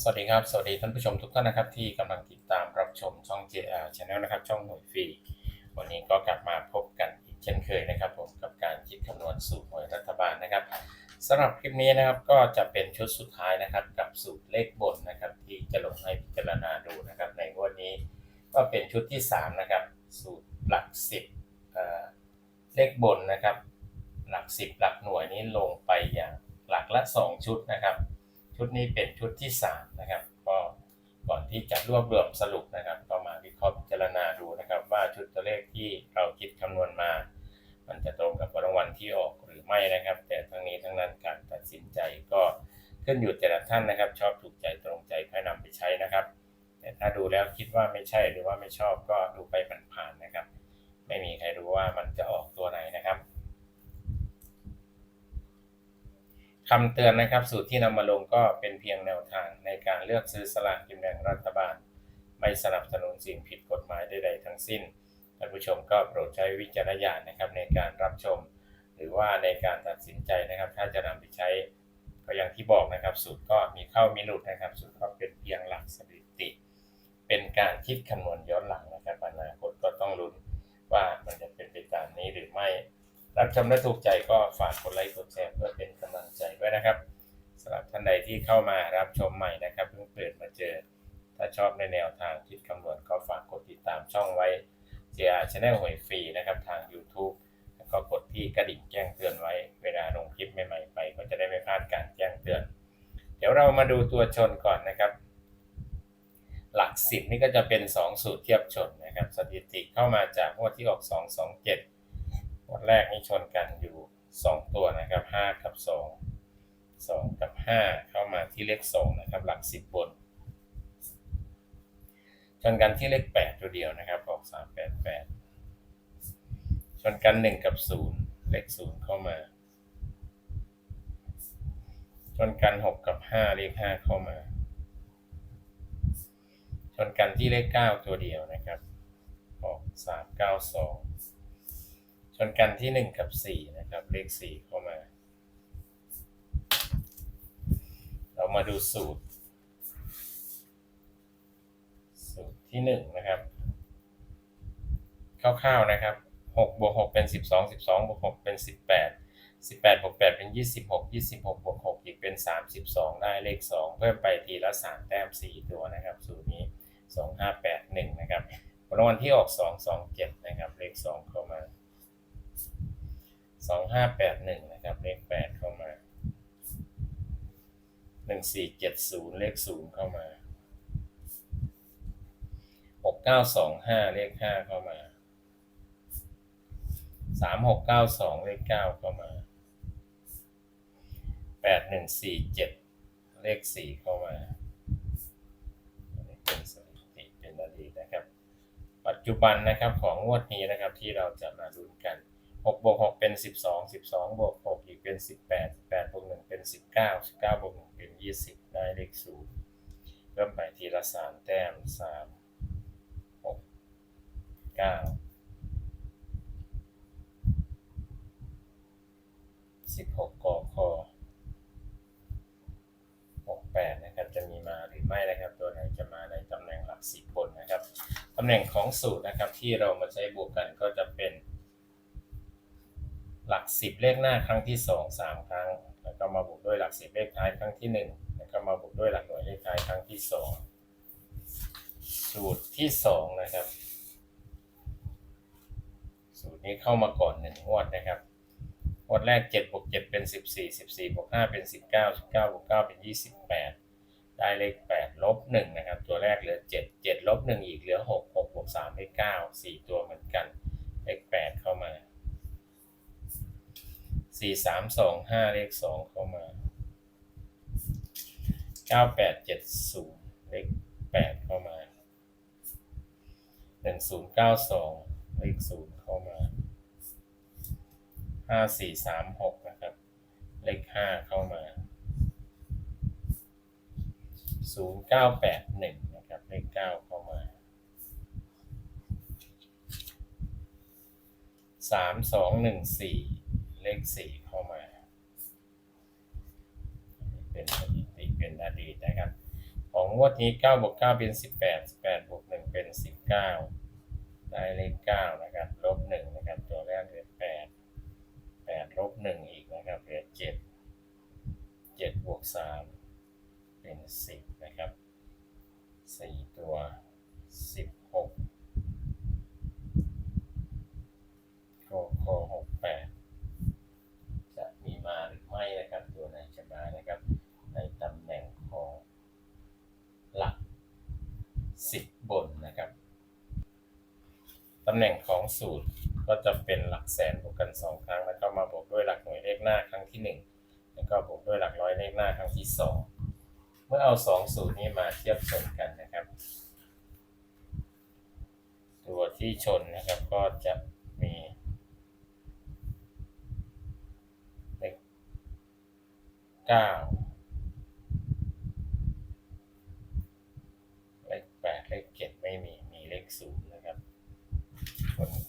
สวัสดีครับ สวัสดีท่านผู้ชมทุกท่านนะครับ ที่กำลังติดตามรับชมช่อง JR Channel นะครับ ช่องหน่วยฟรีวันนี้ก็กลับมาพบกันอีกเช่นเคยนะครับ ผมกับการคิดคำนวณสูตรหน่วยรัฐบาลนะครับสำหรับคลิปนี้นะครับก็จะเป็นชุดสุดท้ายนะครับ กับสูตรเลขบนนะครับ ที่จะลงให้พิจารณาดูนะครับ ในงวดนี้ก็เป็นชุดที่ 3 นะครับ สูตรหลัก 10เอ่อเลขบนนะครับ หลัก 10 หลักหน่วยนี้ลงไปอย่างหลักละ 2 ชุดนะครับ ชุดนี้เป็นชุดที่ 3 นะครับ ก็ก่อนที่จะรวบรวมสรุปนะครับ ก็มาวิเคราะห์พิจารณาดูนะครับ ว่าชุดตัวเลขที่เราคิดคำนวณมา มันจะตรงกับรางวัลที่ออกหรือไม่นะครับ แต่ทั้งนี้ทั้งนั้นการตัดสินใจก็ขึ้นอยู่แต่ละท่านนะครับ ชอบถูกใจตรงใจค่อยนำไปใช้นะครับ แต่ถ้าดูแล้วคิดว่าไม่ใช่หรือว่าไม่ชอบก็ดูไปผ่านๆนะครับ ไม่มีใครรู้ว่ามันจะออกตัวไหนนะครับ คำเตือนนะครับ สูตรที่นำมาลงก็เป็นเพียงแนวทางในการเลือกซื้อสลากกินแบ่งรัฐบาล ไม่สนับสนุนสิ่งผิดกฎหมายใดๆทั้งสิ้นท่านผู้ชมก็โปรดใช้วิจารณญาณนะครับในการรับชม หรือว่าในการตัดสินใจนะครับ ถ้าจะนำไปใช้ก็อย่างที่บอกนะครับ สูตรก็มีเข้ามีหลุดนะครับ สูตรก็เป็นเพียงหลักสถิติ เป็นการคิดคำนวณย้อนหลังนะครับอนาคตก็ต้องลุ้นว่ามันจะเป็นไปตามนี้หรือไม่ รับชมและถูกใจก็ฝากกดไลค์กดแชร์เพื่อเป็นกำลังใจด้วยนะครับสำหรับท่านใดที่เข้ามารับชมใหม่นะครับเพิ่งเปิดมาเจอ ถ้าชอบในแนวทางคิดคำนวณก็ฝากกดติดตามช่องไว้ JR Channel หวยฟรีนะครับทาง YouTube แล้วก็กดที่กระดิ่งแจ้งเตือนไว้ เวลาลงคลิปใหม่ๆไป ก็จะได้ไม่พลาดการแจ้งเตือน เดี๋ยวเรามาดูตัวชนก่อนนะครับ หลักสิบนี่ก็จะเป็น 2 สูตรเทียบชนนะครับ สถิติเข้ามาจากงวดที่ออก วันแรกนี่ชนกันอยู่ 2 ตัวนะครับ5กับ 2 2 กับ 5 เข้ามาที่เลข2นะครับหลัก 10 บน ชนกันที่เลข 8 ตัวเดียวนะครับออก3 8 8 ชนกัน 1 กับ 0 เลข 0 เข้ามา ชนกัน 6 กับ 5 เลข 5 เข้ามา ชนกันที่เลข 9 ตัวเดียวนะครับออก3 9 2 ชนกันที่ 1 กับ 4 นะครับ เลข 4 เข้ามา เรามาดูสูตร สูตรที่ 1 นะครับคร่าวๆนะครับ6บวก6เป็น 12 12บวก6เป็น 18 18บวก8เป็น 26 26บวก6อีกเป็น 32 ได้เลข 2 เพิ่มไปทีละ 3 แต้ม 4 ตัวนะครับ สูตรนี้ 2581 นะครับรางวัลที่ออก 227 นะครับ เลข 2 เข้ามา สองห้าแปดหนึ่งนะครับเลขแปดเข้ามาหนึ่งสี่เจ็ดศูนย์เลขศูนย์เข้ามาหกเก้าสองห้าเลขห้าเข้ามาสามหกเก้าสองเลขเก้าเข้ามาแปดหนึ่งสี่เจ็ดเลขสี่เข้ามาเป็นสถิติเป็นอดีตนะครับ ปัจจุบันนะครับของงวดนี้นะครับที่เราจะมาดูกัน 6บวก6เป็น12 12บสองบวก6อีกเป็น18 18บวก1เป็น19 19บเก้าบวก1เป็น20ได้เลข0เริ่มไปทีละ3แต้ม3 6 9 16กค68นะครับจะมีมาหรือไม่นะครับ ตัวไหนจะมาในตำแหน่งหลักสิบบนนะครับตำแหน่งของสูตรนะครับที่เรามาใช้บวกกันก็จะเป็น หลักสิบเลขหน้าครั้งที่สองสามครั้ง แล้วก็มาบวกด้วยหลักสิบเลขท้ายครั้งที่หนึ่งแล้วก็มาบวกด้วยหลักหน่วยเลขท้ายครั้งที่สองสูตรที่สองนะครับ สูตรนี้เข้ามาก่อนหนึ่งงวดนะครับงวดแรก7บวก7เป็น 14 14บวก5เป็น 19 19บวก9เป็น 28 ได้เลข 8 ลบ 1 นะครับ ตัวแรกเหลือ 7 7 ลบ 1 อีกเหลือ 6 6บวก3ได้ 9 4 ตัวเหมือนกัน เลข8เข้ามา 4 3 2 5เลข2เข้ามา9 8 7 0เจ็ดศูนย์เลข8เข้ามา1092เก้าสองเลข0เข้ามาห้าสี่สามหกนะครับ เลขห้าเข้ามาศูนย์เก้าแปดหนึ่งนะครับ เลขเก้าเข้ามาสามสองหนึ่งสี่ สี่เข้ามาเป็นสถิติเป็นอดีตนะครับ ของงวดนี้เก้าบวกเก้าเป็นสิบแปดสิบแปดบวกหนึ่งเป็นสิบเก้าได้เลขเก้านะครับลบหนึ่งนะครับตัวแรกเหลือแปดแปดลบหนึ่งอีกนะครับเหลือเจ็ดเจ็ดบวกสามเป็นสิบนะครับสี่ตัวสิบหกโคโคำแหน่งของสูตรก็จะเป็นหลักแสนบวกกัน 2 ครั้ง แล้วก็มาบวกด้วยหลักหน่วยเลขหน้าครั้งที่ 1 แล้วก็บวกด้วยหลักร้อยเลขหน้าครั้งที่ 2 เมื่อเอา 2 สูตรนี้มาเทียบชนกันนะครับ ตัวที่ชนนะครับก็จะมีเลข9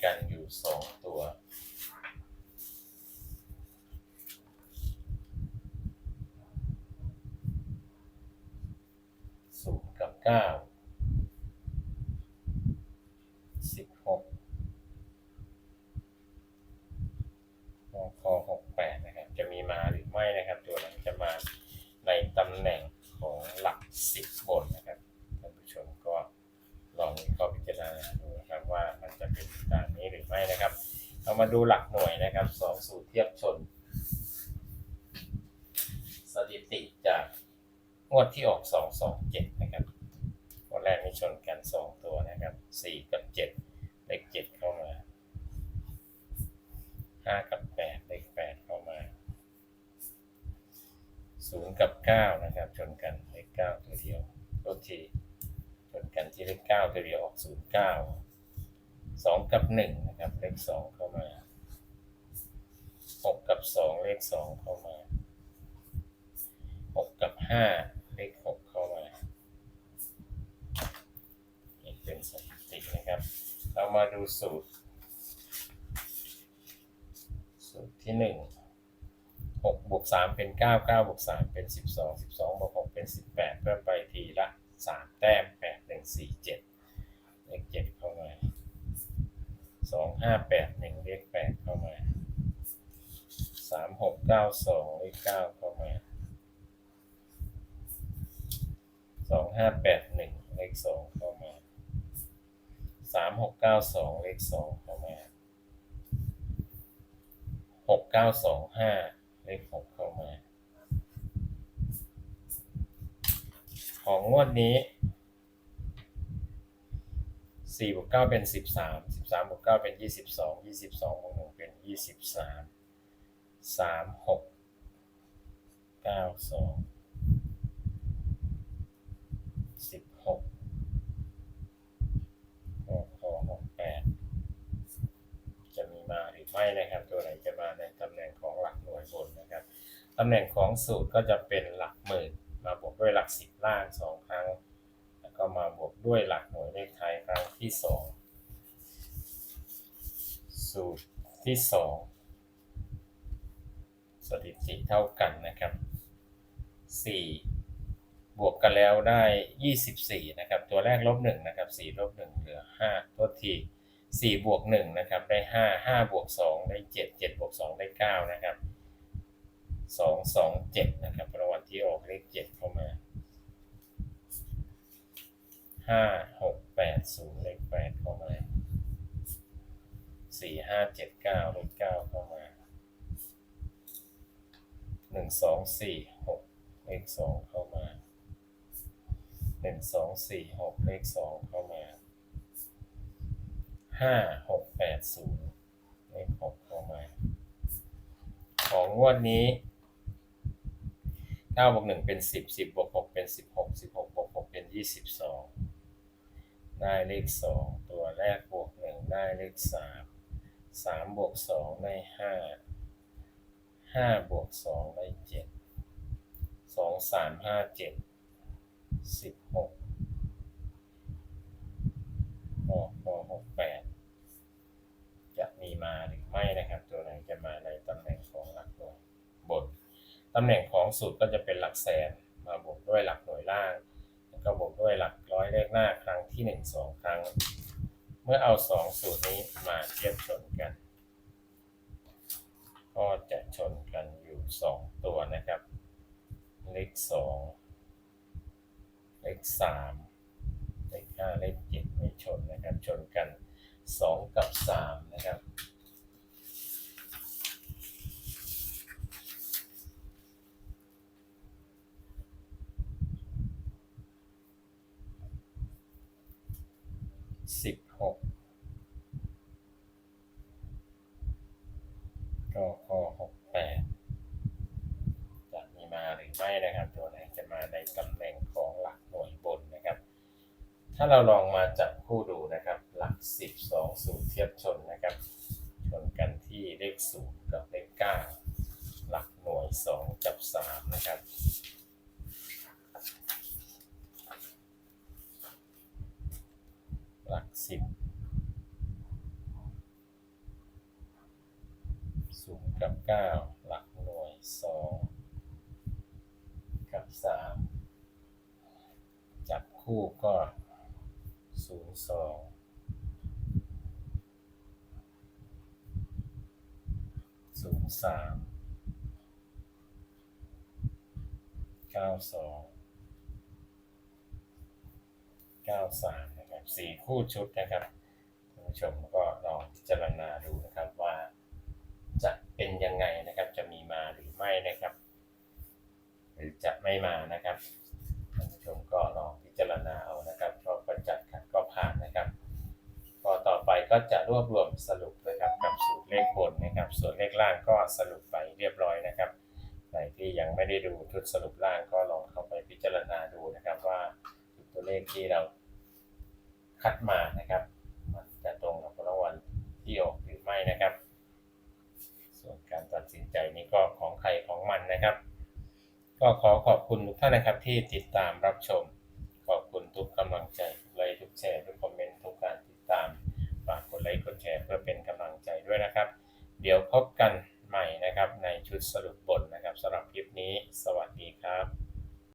กันอยู่สองตัวศูนย์กับเก้า สิบหกมคหกแปดนะครับ จะมีมาหรือไม่นะครับ ตัวนั้นจะมาในตำแหน่งของหลักสิบบนนะครับ ท่านผู้ชมก็ลองวิเคราะห์พิจารณาดูนะครับว่ามันจะเป็นตามนี้หรือไม่นะครับ เรามา ดูหลักหน่วยนะครับสองสูตรเทียบชน สถิติจากงวดที่ออกสองสองเจ็ดนะครับงวันแรกมีชนกันสองตัวนะครับสี่กับเจ็ดเลขเจ็ดเข้ามาห้ากับแปดเลขแปดเข้ามาศูนย์กับเก้านะครับชนกันเลขเก้าตัวเดียวโทษทีชนกันที่เลขเก้าตัวเดียวออกศูนย์เก้าสองกับหนึ่งนะครับเลขสองเข้ามา หกกับสองเลขสองเข้ามาหกกับห้าเลขหกเข้ามานี่เป็นสถิตินะครับ เรามาดูสูตร สูตรที่หนึ่งหกบวกสามเป็นเก้าเก้าบวกสามเป็นสิบสองสิบสองบวกหกเป็นสิบแปดเพื่อไปทีละสามแต้มแปดหนึ่งสี่เจ็ดเลขเจ็ดเข้ามาสองห้าแปดหนึ่งเลขแปดเข้ามาามหกเก้าสองเลขเก้าเข้ามาสองห้าแปดหนึ่งเลขสองเข้ามาสามหกเก้าสองเลขสองเข้ามาหกเก้าสองห้าเลขหกเข้ามา ของงวดนี้สี่บวกเก้าเป็นสิบสามสิบสามบวกเก้าเป็นยี่สิบสองยี่สิบสองบวกหนึ่งเป็นยี่ สามสามหกเก้าสองสิบหกหกหกหกแปดจะมีมาหรือไม่นะครับ ตัวไหนจะมาในตำแหน่งของหลักหน่วยบนนะครับตำแหน่งของสูตรก็จะเป็นหลักหมื่น มาบวกด้วยหลักสิบล่างสองครั้ง แล้วก็มาบวกด้วยหลักหน่วยเลขไทยครั้งที่สองสูตรที่สอง สถิติเท่ากันนะครับสี่บวกกันแล้วได้ยี่สิบสี่นะครับ ตัวแรกลบหนึ่งนะครับสี่ลบหนึ่งเหลือห้าโทษทีสี่บวกหนึ่งนะครับ ได้ห้าห้าบวกสองได้เจ็ดเจ็ดบวกสองได้เก้านะครับสองสองเจ็ดนะครับรางวัลที่ออกเลขเจ็ดเข้ามาห้าหกแปดศูนย์เลขแปดเข้ามาสี่ห้าเจ็ดเก้าเลขเก้าเข้ามา หนึ่งสองสี่หกเลขสองเข้ามาหนึ่งสองสี่หกเลขสองเข้ามาห้าหกแปดศูนย์เลขหกเข้ามา ของงวดนี้เก้าบวกหนึ่งเป็นสิบสิบบวกหกเป็นสิบหกสิบหกบวกหกเป็นยี่สิบสองได้เลขสองตัวแรกบวกหนึ่งได้เลขสามสามบวกสองได้ห้า ห้าบวกสองได้เจ็ดสองสามห้าเจ็ดสิบหกหกหกหกแปดจะมีมาหรือไม่นะครับ ตัวไหนจะมาในตำแหน่งของหลักหน่วยบนตำแหน่งของสูตรก็จะเป็นหลักแสนมาบวกด้วยหลักหน่วยล่าง แล้วก็บวกด้วยหลักร้อยเลขหน้าครั้งที่หนึ่งสองครั้ง เมื่อเอาสองสูตรนี้มาเทียบชน ก็จะชนกันอยู่สองตัวนะครับ เลขสองเลขสามเลขห้าเลขเจ็ดไม่ชนนะครับ ชนกันสองกับสามนะครับสิบหกข้อหกแปดจะมีมาหรือไม่นะครับ ตัวไหนจะมาในตำแหน่งของหลักหน่วยบนนะครับ ถ้าเราลองมาจับคู่ดูนะครับ หลักสิบสองสูตรเทียบชนนะครับ ชนกันที่เลขศูนย์กับเลขเก้าหลักหน่วยสองกับสามนะครับหลักสิบศูนย์กับเก้าหลักหน่วยสองกับสามจับคู่ก็ สองศูนย์สามเก้าสอง93นะครับสี่คู่ชุดนะครับท่านผู้ชมก็ลองพิจารณาดูนะครับว่าจะเป็นยังไงนะครับจะมีมาหรือไม่นะครับ หรือจะไม่มานะครับท่านผู้ชมก็ลองพิจารณาเอานะครับชอบก็จัดขัดก็ผ่านนะครับก็ต่อไป ก็จะรวบรวมสรุปนะครับกับสูตรเลขบนนะครับ ส่วนเลขล่างก็สรุปไปเรียบร้อยนะครับใครที่ยังไม่ได้ดูชุดสรุปล่างก็ลองเข้าไปพิจารณาดูนะครับว่าตัวเลขที่เราคัดมานะครับ มันจะตรงกับรางวัลที่ออกหรือไม่นะครับ ส่วนการตัดสินใจนี้ก็ของใครของมันนะครับ ก็ขอขอบคุณทุกท่านนะครับที่ติดตามรับชม ขอบคุณทุกกำลังใจ พื่อเป็นกำลังใจด้วยนะครับ เดี๋ยวพบกันใหม่นะครับในชุดสรุปบทนะครับสำหรับคลิปนี้ สวัสดีครับ